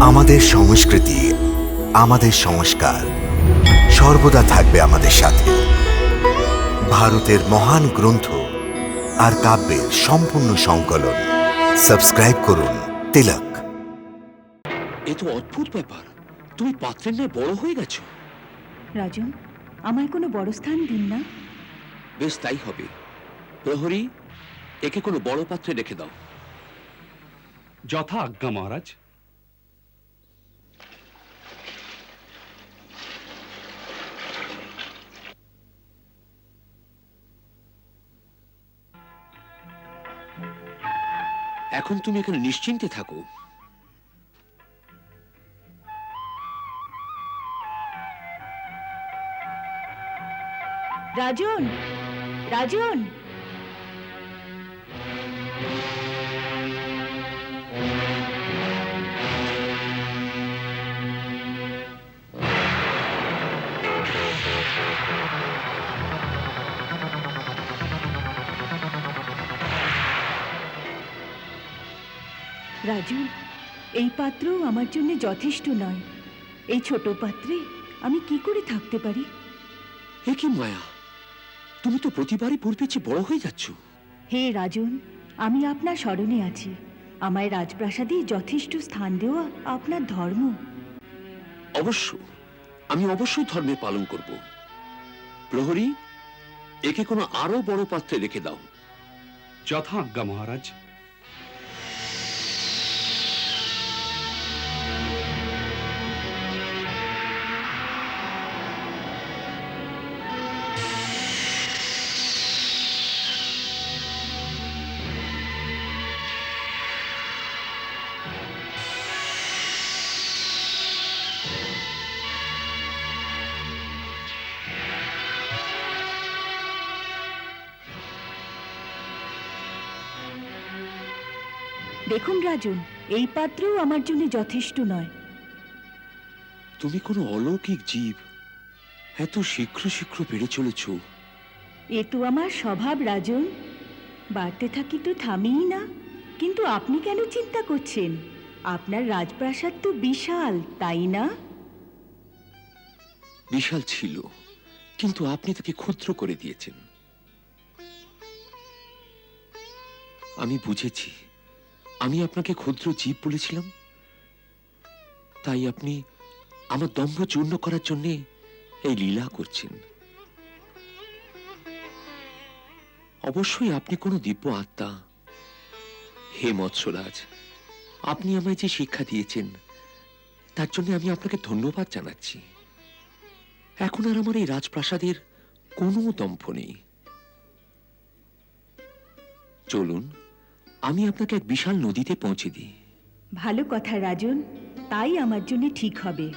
আমাদের সংস্কৃতি আমাদের সংস্কার সর্বদা থাকবে আমাদের সাথে। ভারতের মহান গ্রন্থ আর কাব্যের সম্পূর্ণ সংকলন। সাবস্ক্রাইব করুন তিলক। এ তো অদ্ভুত ব্যাপার। তুমি পাত্রের ন্যায় বড় হয়ে গেছো। রাজন আমায় কোনো বড় স্থান দিন না। বেশ তাই হবে। প্রহরী একে কোনো বড় পাত্রে রেখে দাও। যথা আজ্ঞা মহারাজ। এখন তুমি এখানে নিশ্চিন্তে থাকো। রাজন রাজন। রাজু এই পাত্র আমার জন্য যথেষ্ট নয়। এই ছোট পাত্রে আমি কি করে থাকতে পারি? এ কি মায়া তুমি তো প্রতিবারই পূর্বে চেয়ে বড় হয়ে যাচ্ছ। হে রাজন আমি আপনার স্মরণে আছি। আমায় রাজপ্রাসাদে যথেষ্ট স্থান দেওয়া আপনার ধর্ম। অবশ্য আমি অবশ্যই ধর্মে পালন করব। প্রহরী একে কোনো আরও বড় পাত্রে রেখে দাও। যথা আজ্ঞা মহারাজ দেখুন রাজন এই পাত্রও আমার জন্য যথেষ্ট নয়। তুমি কোনো অলৌকিক জীব। এত শীঘ্র শীঘ্র বেড়ে চলেছ। এ তো আমার স্বভাব রাজন। বাড়তে থাকি তো থামিই না। কিন্তু আপনি কেন চিন্তা করছেন? আপনার রাজপ্রাসাদ তো বিশাল তাই না? বিশাল ছিল কিন্তু আপনি তাকে ক্ষুদ্র করে দিয়েছেন। আমি বুঝেছি। আমি আপনাকে ক্ষুদ্র জীব বলেছিলাম। তাই আপনি আমার দম্ভ চূর্ণ করার জন্য এই লীলা করছেন। অবশ্যই আপনি কোনো দিব্য আত্মা। হে মৎস্যরাজ আপনি আমায় যে শিক্ষা দিয়েছেন, তার জন্য আমি আপনাকে ধন্যবাদ জানাচ্ছি। এখন আর আমার এই রাজপ্রাসাদের কোনো দম্ভ নেই। চলুন। আমি আপনাকে এক বিশাল নদীতে পৌঁছে দিই। ভালো কথা, রাজন। তাই আমার জন্য ঠিক হবে।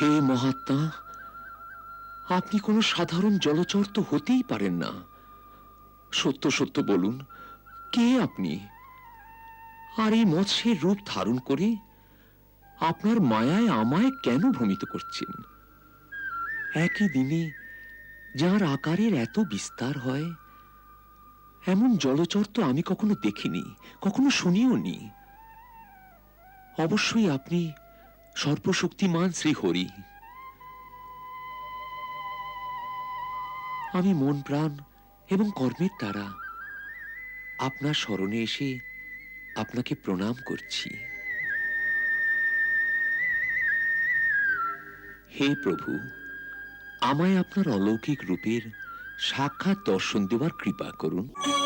হে মহাত্মা, আপনি কোনো সাধারণ জলচর তো হতেই পারেন না। সত্য সত্য বলুন, কে আপনি? আর এই মৎস্যের রূপ ধারণ করে আপনার মায়ায় আমায় কেন ভ্রমিত করছেন? একই দিনে যার আকারের এত বিস্তার হয়, এমন জলচর তো আমি কখনো দেখিনি, কখনো শুনিও নি অবশ্যই আপনি সর্বশক্তিমান শ্রী হরি। আমি মন, প্রাণ এবং কর্মের দ্বারা আপনার স্মরণে এসে আপনাকে প্রণাম করছি। হে প্রভু, আমায় আপনার অলৌকিক রূপের সাক্ষাৎ দর্শন দেওয়ার কৃপা করুন।